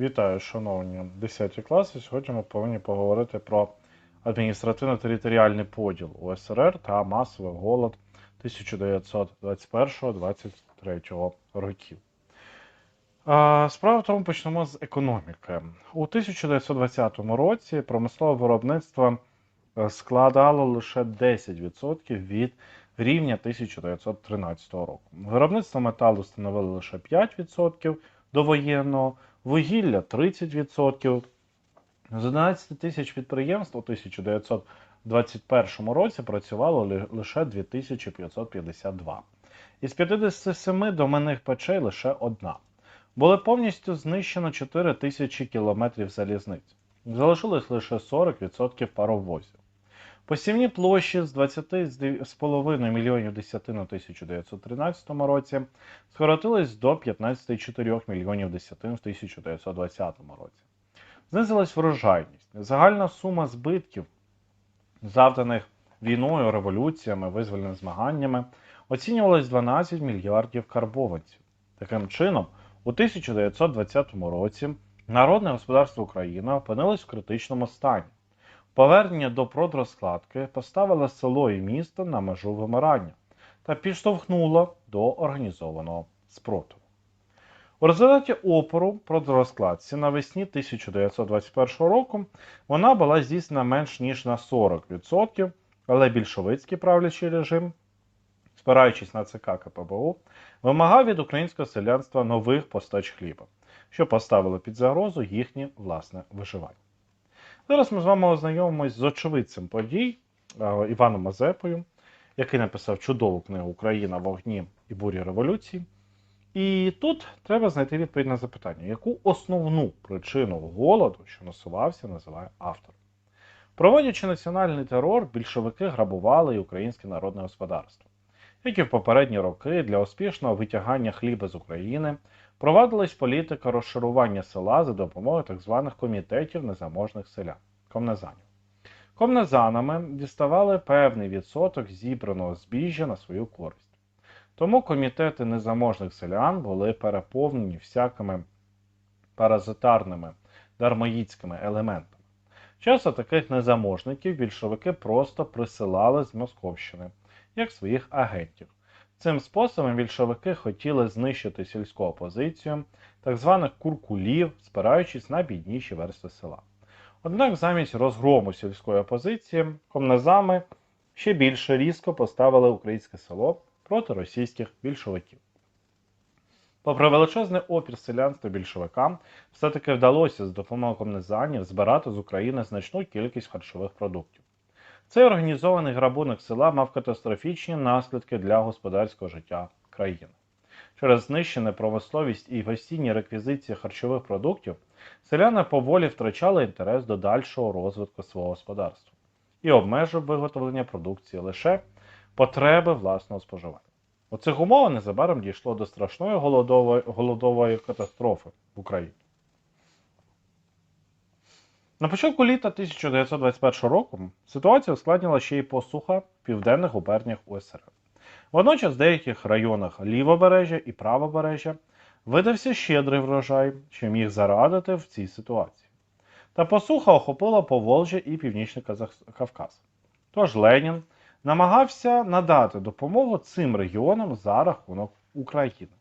Вітаю, шановні 10 класи. Сьогодні ми повинні поговорити про адміністративно-територіальний поділ УСРР та масовий голод 1921-23 років. Справа в тому почнемо з економіки. У 1920 році промислове виробництво е, складало лише 10% від рівня 1913 року. Виробництво металу становило лише 5% довоєнного, вугілля 30%. З 11 тисяч підприємств у 1921 році працювало лише 2552. Із 57 доменних печей лише одна. Були повністю знищено 4 тисячі кілометрів залізниць. Залишилось лише 40% паровозів. Посівні площі з 20,5 мільйонів десятин у 1913 році скоротились до 15,4 мільйонів десятин в 1920 році. Знизилась врожайність. Загальна сума збитків, завданих війною, революціями, визвольними змаганнями, оцінювалась 12 мільярдів карбованців. Таким чином, у 1920 році народне господарство України опинилось в критичному стані. Повернення до продрозкладки поставило село і місто на межу вимирання та підштовхнуло до організованого спротиву. У результаті опору продрозкладці навесні 1921 року вона була здійснена менш ніж на 40%, але більшовицький правлячий режим, спираючись на ЦК КПБУ, вимагав від українського селянства нових постач хліба, що поставило під загрозу їхнє власне виживання. Зараз ми з вами ознайомимось з очевидцем подій Іваном Мазепою, який написав чудову книгу Україна в вогні і бурі революції. І тут треба знайти відповідь на запитання, яку основну причину голоду, що насувався, називає автор. Проводячи національний терор, більшовики грабували і українське народне господарство. Як і в попередні роки, для успішного витягання хліба з України провадилась політика розшарування села за допомогою так званих комітетів незаможних селян комнезанів. Комнезанами діставали певний відсоток зібраного збіжжя на свою користь. Тому комітети незаможних селян були переповнені всякими паразитарними дармоїдськими елементами. Часто таких незаможників більшовики просто присилали з Московщини, як своїх агентів. Цим способом більшовики хотіли знищити сільську опозицію, так званих куркулів, спираючись на бідніші верстви села. Однак замість розгрому сільської опозиції комнезами ще більше різко поставили українське село проти російських більшовиків. Попри величезний опір селянства більшовикам, все-таки вдалося з допомогою комнезанів збирати з України значну кількість харчових продуктів. Цей організований грабунок села мав катастрофічні наслідки для господарського життя країни. Через знищену промисловість і постійні реквізиції харчових продуктів селяни поволі втрачали інтерес до дальшого розвитку свого господарства і обмежив виготовлення продукції лише потреби власного споживання. У цих умовах незабаром дійшло до страшної голодової, голодової катастрофи в Україні. На початку літа 1921 року ситуацію ускладнила ще й посуха в південних губерніях УСР. Водночас в деяких районах лівобережжя і правобережжя видався щедрий врожай, що міг зарадити в цій ситуації. Та посуха охопила Поволжя і Північний Кавказ. Тож Ленін намагався надати допомогу цим регіонам за рахунок України.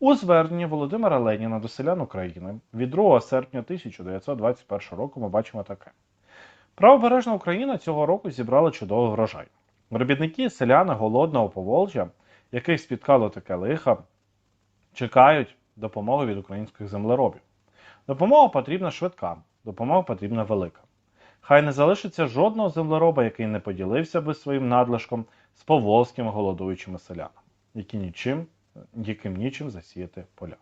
У зверненні Володимира Леніна до селян України від 2 серпня 1921 року ми бачимо таке. Правобережна Україна цього року зібрала чудовий врожай. Робітники селяни голодного Поволжя, яких спіткало таке лихо, чекають допомоги від українських землеробів. Допомога потрібна швидка, допомога потрібна велика. Хай не залишиться жодного землероба, який не поділився би своїм надлишком з поволзькими голодуючими селянами, які нічим, яким нічим засіяти поля.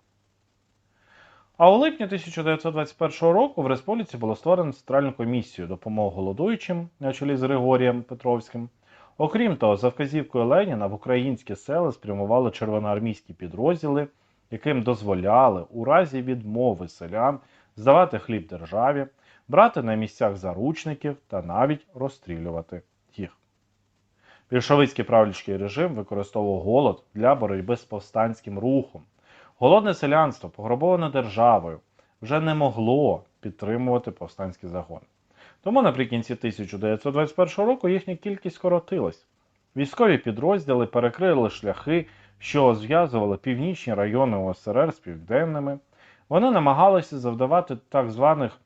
А у липні 1921 року в республіці було створено центральну комісію допомоги голодуючим на чолі з Григорієм Петровським. Окрім того, за вказівкою Леніна в українські села спрямували червоноармійські підрозділи, яким дозволяли у разі відмови селян здавати хліб державі, брати на місцях заручників та навіть розстрілювати. Більшовицький правлячий режим використовував голод для боротьби з повстанським рухом. Голодне селянство, пограбоване державою, вже не могло підтримувати повстанські загони. Тому наприкінці 1921 року їхня кількість скоротилась. Військові підрозділи перекрили шляхи, що зв'язували північні райони УСРР з південними. Вони намагалися завдавати так званих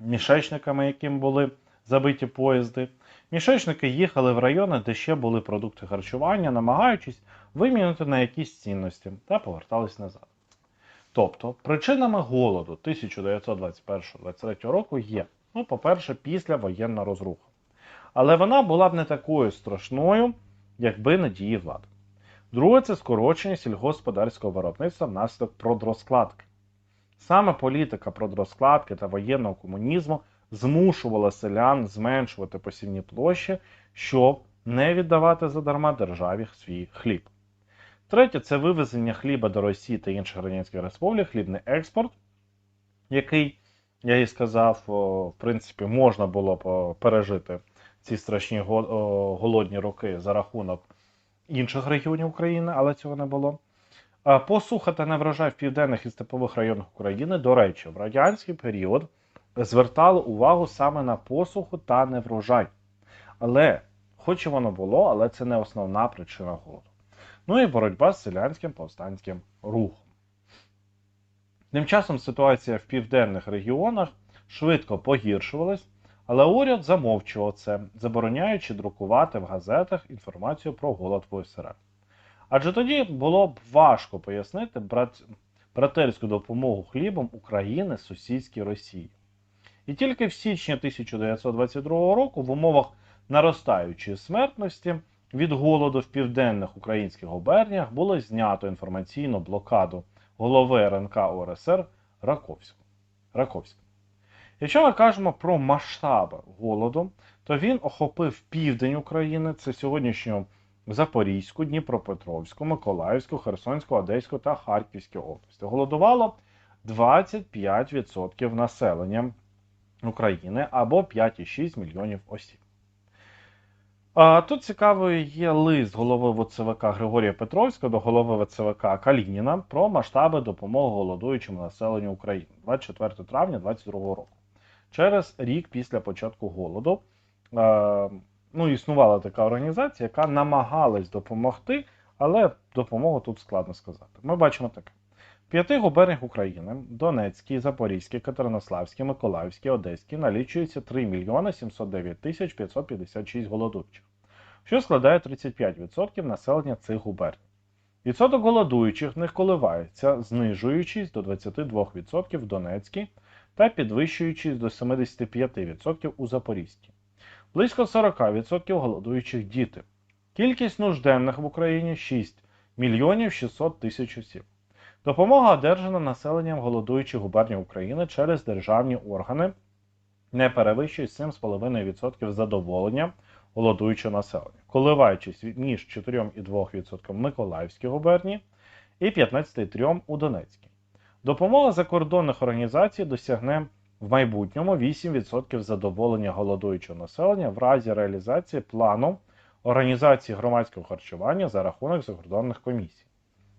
мішечниками, яким були забиті поїзди. Мішечники їхали в райони, де ще були продукти харчування, намагаючись вимінити на якісь цінності та повертались назад. Тобто, причинами голоду 1921-23 року є, ну, по-перше, післявоєнна розруха. Але вона була б не такою страшною, якби не дії влади. Друге це скорочення сільгосподарського виробництва внаслідок продрозкладки. Саме політика продрозкладки та воєнного комунізму змушувала селян зменшувати посівні площі, щоб не віддавати задарма державі свій хліб. Третє це вивезення хліба до Росії та інших радянських республік, хлібний експорт, який, я і сказав, в принципі, можна було б пережити ці страшні голодні роки за рахунок інших регіонів України, але цього не було. Посуха та неврожай в південних і степових районах України, до речі, в радянський період звертали увагу саме на посуху та неврожай. Але, хоч і воно було, але це не основна причина голоду. Ну і боротьба з селянським повстанським рухом. Тим часом ситуація в південних регіонах швидко погіршувалась, але уряд замовчував це, забороняючи друкувати в газетах інформацію про голод в УСР. Адже тоді було б важко пояснити брат... братерську допомогу хлібом України сусідській Росії. І тільки в січні 1922 року в умовах наростаючої смертності від голоду в південних українських губерніях було знято інформаційну блокаду голови РНК УРСР Раковського. Раковського. Якщо ми кажемо про масштаби голоду, то він охопив південь України, це сьогоднішню Запорізьку, Дніпропетровську, Миколаївську, Херсонську, Одеську та Харківську області. Голодувало 25% населення України або 5,6 мільйонів осіб. Тут цікавий є лист голови ВЦВК Григорія Петровського до голови ВЦВК Калініна про масштаби допомоги голодуючому населенню України 24 травня 2022 року. Через рік після початку голоду е, ну, існувала така організація, яка намагалась допомогти, але допомогу тут складно сказати. Ми бачимо таке. В п'яти губерніях України Донецькій, Запорізькій, Катеринославській, Миколаївській, Одеській налічується 3 мільйони 709 тисяч 556 голодуючих, що складає 35% населення цих губерній. Відсоток голодуючих не коливається, знижуючись до 22% в Донецькій та підвищуючись до 75% у Запорізькій. Близько 40% голодуючих діти. Кількість нужденних в Україні 6 мільйонів 600 тисяч осіб. Допомога одержана населенням голодуючих губерній України через державні органи не перевищує 7,5% задоволення голодуючого населення, коливаючись між 4,2% в Миколаївській губернії і 15,3% у Донецькій. Допомога закордонних організацій досягне в майбутньому 8% задоволення голодуючого населення в разі реалізації плану організації громадського харчування за рахунок закордонних комісій.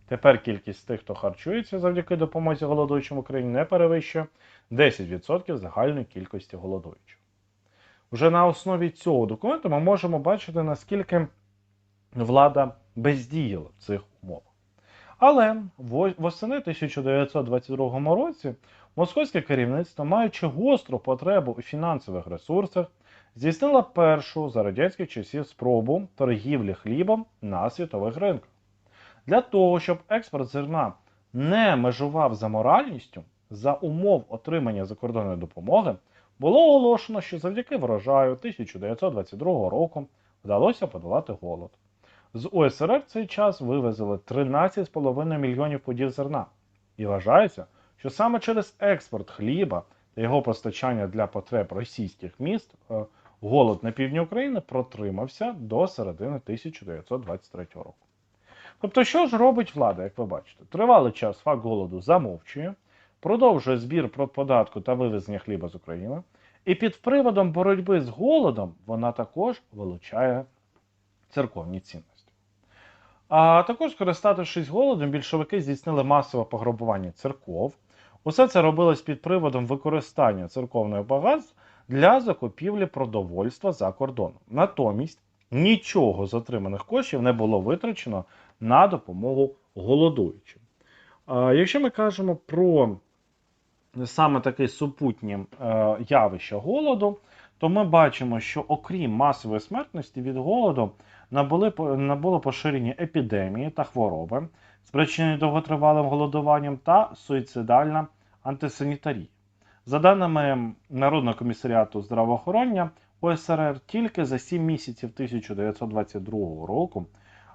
Тепер кількість тих, хто харчується завдяки допомозі голодуючим в Україні, не перевищує 10% загальної кількості голодуючих. Вже на основі цього документу ми можемо бачити, наскільки влада бездіяла в цих умовах. Але восени 1922 році московське керівництво, маючи гостру потребу у фінансових ресурсах, здійснило першу за радянських часів спробу торгівлі хлібом на світових ринках. Для того, щоб експорт зерна не межував за моральністю, за умов отримання закордонної допомоги, було оголошено, що завдяки врожаю 1922 року вдалося подолати голод. З УСРР в цей час вивезли 13,5 мільйонів пудів зерна. І вважається, що саме через експорт хліба та його постачання для потреб російських міст е, голод на півдні України протримався до середини 1923 року. Тобто, що ж робить влада, як ви бачите? Тривалий час факт голоду замовчує, продовжує збір податку та вивезення хліба з України, і під приводом боротьби з голодом вона також вилучає церковні цінності. А також, скористатившись голодом, більшовики здійснили масове пограбування церков. Усе це робилось під приводом використання церковних багатств для закупівлі продовольства за кордоном. Натомість нічого з отриманих коштів не було витрачено на допомогу голодуючим. Якщо ми кажемо про саме таке супутнє е, явище голоду, то ми бачимо, що окрім масової смертності від голоду набули, набуло поширення епідемії та хвороби, спричинені довготривалим голодуванням та суїцидальна антисанітарія. За даними Народного комісаріату здравоохороння ОСРР, тільки за 7 місяців 1922 року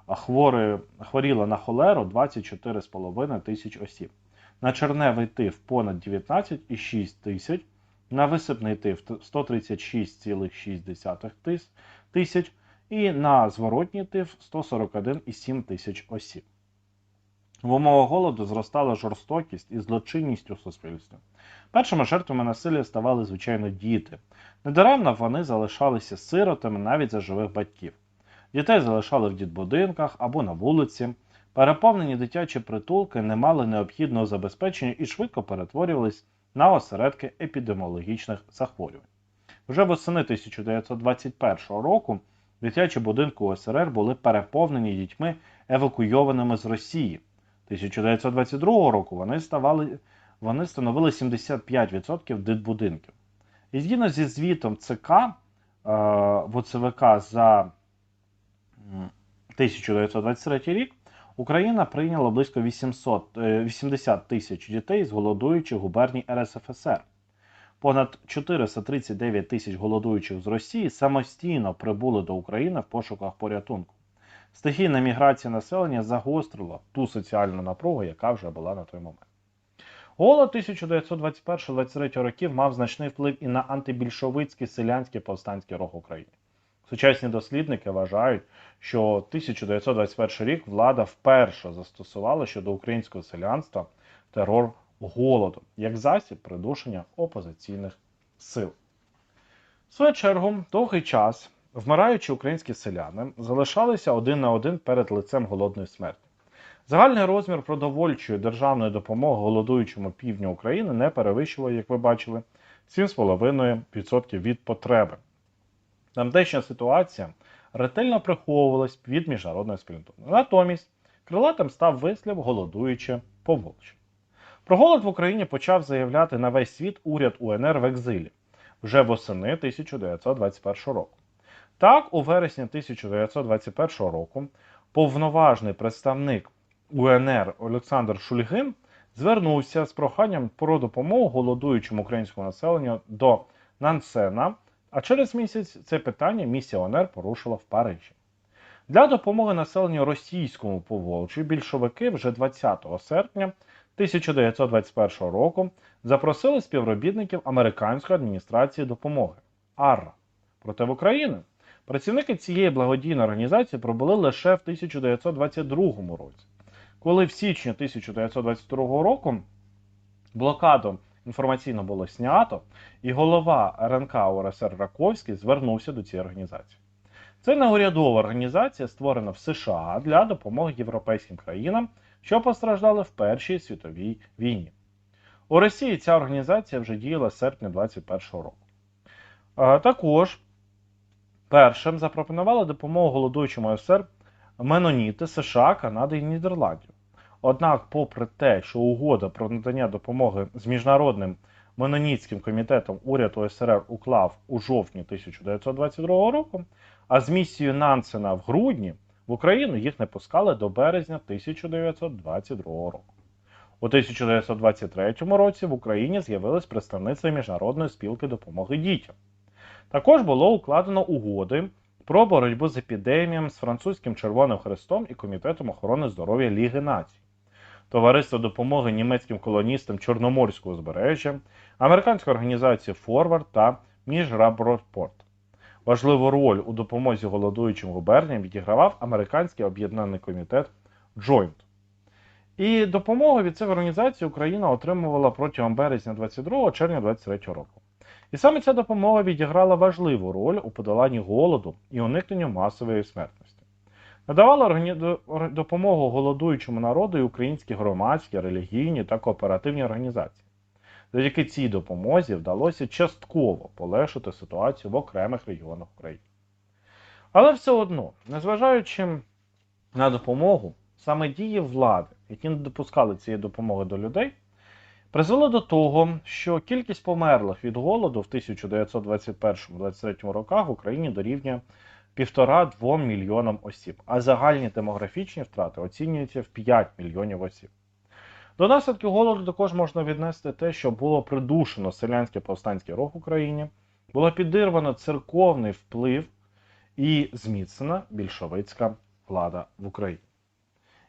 хвори, хворіло на холеру 24,5 тисяч осіб, на черневий тиф понад 19,6 тисяч, на висипний тиф 136,6 тисяч і на зворотній тиф 141,7 тисяч осіб. В умовах голоду зростала жорстокість і злочинність у суспільстві. Першими жертвами насилля ставали, звичайно, діти. Недаремно вони залишалися сиротами навіть за живих батьків. Дітей залишали в дітбудинках або на вулиці. Переповнені дитячі притулки не мали необхідного забезпечення і швидко перетворювались на осередки епідеміологічних захворювань. Вже восени 1921 року дитячі будинки УСРР були переповнені дітьми, евакуйованими з Росії. 1922 року вони, ставали, вони становили 75% дитбудинків. І згідно зі звітом ЦК е, ВЦВК за 1923 рік, Україна прийняла близько 800, е, 80 тисяч дітей з голодуючих губерній РСФСР. Понад 439 тисяч голодуючих з Росії самостійно прибули до України в пошуках порятунку. Стихійна міграція населення загострила ту соціальну напругу, яка вже була на той момент. Голод 1921-23 років мав значний вплив і на антибільшовицький селянський повстанський рух України. Сучасні дослідники вважають, що 1921 рік влада вперше застосувала щодо українського селянства терор голоду як засіб придушення опозиційних сил. В свою чергу, довгий час вмираючі українські селяни залишалися один на один перед лицем голодної смерті. Загальний розмір продовольчої державної допомоги голодуючому півдню України не перевищував, як ви бачили, 7,5% від потреби. Тамтешня ситуація ретельно приховувалась від міжнародної спільноти. Натомість крилатим став вислів голодуюче поволче. Про голод в Україні почав заявляти на весь світ уряд УНР в екзилі вже восени 1921 року. Так, у вересні 1921 року повноважний представник УНР Олександр Шульгин звернувся з проханням про допомогу голодуючому українському населенню до Нансена, а через місяць це питання місія УНР порушила в Парижі. Для допомоги населенню російському поволчі більшовики вже 20 серпня 1921 року запросили співробітників американської адміністрації допомоги АРРА. Проте в Україні працівники цієї благодійної організації пробули лише в 1922 році, коли в січні 1922 року блокаду інформаційно було знято, і голова РНК УРСР Раковський звернувся до цієї організації. Це неурядова організація, створена в США для допомоги європейським країнам, що постраждали в Першій світовій війні. У Росії ця організація вже діяла з серпня 2021 року. Також першим запропонували допомогу голодуючому СССР Меноніти США, Канади і Нідерландів. Однак, попри те, що угода про надання допомоги з міжнародним Меноніцьким комітетом уряд УСРР уклав у жовтні 1922 року, а з місією Нансена в грудні в Україну їх не пускали до березня 1922 року. У 1923 році в Україні з'явилось представництво Міжнародної спілки допомоги дітям. Також було укладено угоди про боротьбу з епідемією з французьким Червоним Хрестом і Комітетом охорони здоров'я Ліги Націй, Товариство допомоги німецьким колоністам Чорноморського узбережжя, американська організація Форвард та Міжрабропорт. Важливу роль у допомозі голодуючим губерніям відігравав американський об'єднаний комітет Joint. І допомогу від цих організацій Україна отримувала протягом березня 22 червня 23 року. І саме ця допомога відіграла важливу роль у подоланні голоду і уникненню масової смертності. Надавала допомогу голодуючому народу і українські громадські, релігійні та кооперативні організації. Завдяки цій допомозі вдалося частково полегшити ситуацію в окремих регіонах України. Але все одно, незважаючи на допомогу, саме дії влади, які не допускали цієї допомоги до людей, призвело до того, що кількість померлих від голоду в 1921-23 роках в Україні дорівнює 1,5-2 мільйонам осіб, а загальні демографічні втрати оцінюються в 5 мільйонів осіб. До наслідків голоду також можна віднести те, що було придушено селянський повстанський рух в Україні, було підірвано церковний вплив і зміцнена більшовицька влада в Україні.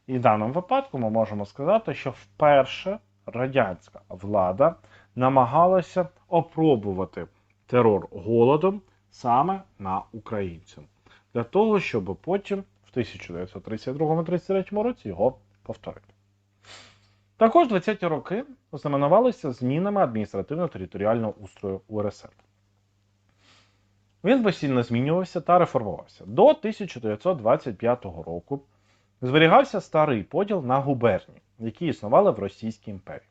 І в даному випадку ми можемо сказати, що вперше радянська влада намагалася опробувати терор голодом саме на українців, для того, щоб потім в 1932-33 році його повторити. Також 20-ті роки ознаменувалися змінами адміністративно-територіального устрою УРСР. Він постійно змінювався та реформувався. До 1925 року зберігався старий поділ на губернії, які існували в Російській імперії.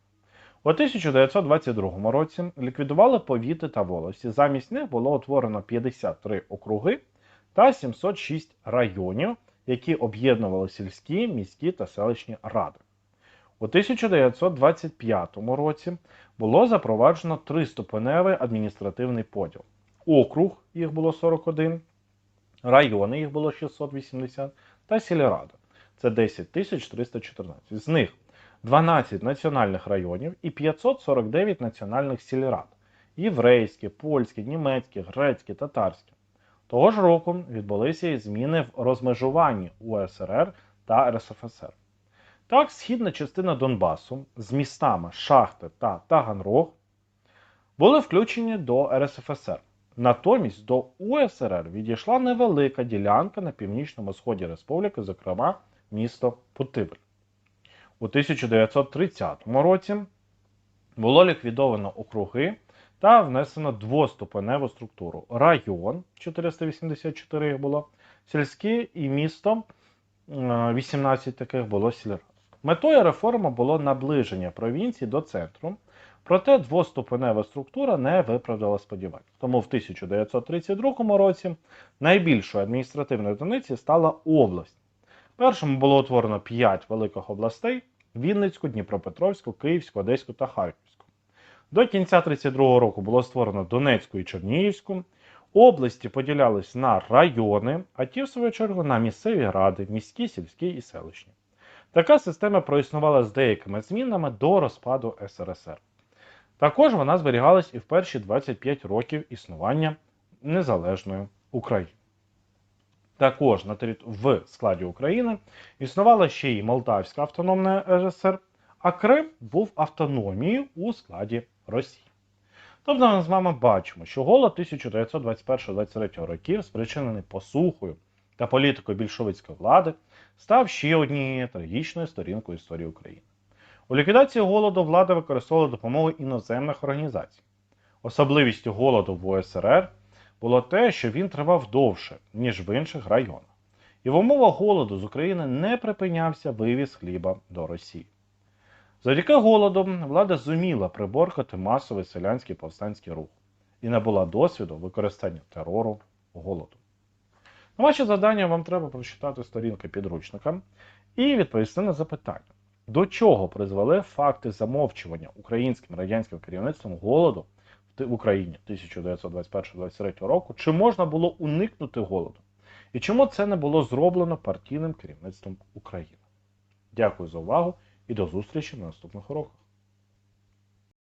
У 1922 році ліквідували повіти та волості. Замість них було утворено 53 округи та 706 районів, які об'єднували сільські, міські та селищні ради. У 1925 році було запроваджено триступеневий адміністративний поділ. Округ їх було 41, райони їх було 680 та сільрада це 10 314. З них 12 національних районів і 549 національних сільрад єврейські, польські, німецькі, грецькі, татарські. Того ж року відбулися і зміни в розмежуванні УСРР та РСФСР. Так, східна частина Донбасу з містами Шахти та Таганрог були включені до РСФСР. Натомість до УСРР відійшла невелика ділянка на північному сході республіки, зокрема місто Путивль. У 1930 році було ліквідовано округи та внесено двоступеневу структуру. Район 484 їх було, сільське і місто 18 таких було сільрад. Метою реформи було наближення провінцій до центру, проте двоступенева структура не виправдала сподівань. Тому в 1932 році найбільшою адміністративною одиницею стала область. Першому було утворено 5 великих областей: Вінницьку, Дніпропетровську, Київську, Одеську та Харківську. До кінця 1932 року було створено Донецьку і Чернігівську. Області поділялись на райони, а ті, в свою чергу, на місцеві ради, міські, сільські і селищні. Така система проіснувала з деякими змінами до розпаду СРСР. Також вона зберігалась і в перші 25 років існування незалежної України. Також на в складі України існувала ще й Молдавська автономна РСР, а Крим був автономією у складі Росії. Тобто ми з вами бачимо, що голод 1921-23 років, спричинений посухою та політикою більшовицької влади, став ще однією трагічною сторінкою історії України. У ліквідації голоду влада використовувала допомогу іноземних організацій. Особливістю голоду в УСРР було те, що він тривав довше, ніж в інших районах. І в умовах голоду з України не припинявся вивіз хліба до Росії. Завдяки голоду влада зуміла приборкати масовий селянський повстанський рух і набула досвіду використання терору голоду. На ваше завдання вам треба прочитати сторінки підручника і відповісти на запитання, до чого призвели факти замовчування українським радянським керівництвом голоду в Україні 1921-23 року, чи можна було уникнути голоду? І чому це не було зроблено партійним керівництвом України? Дякую за увагу і до зустрічі на наступних уроках.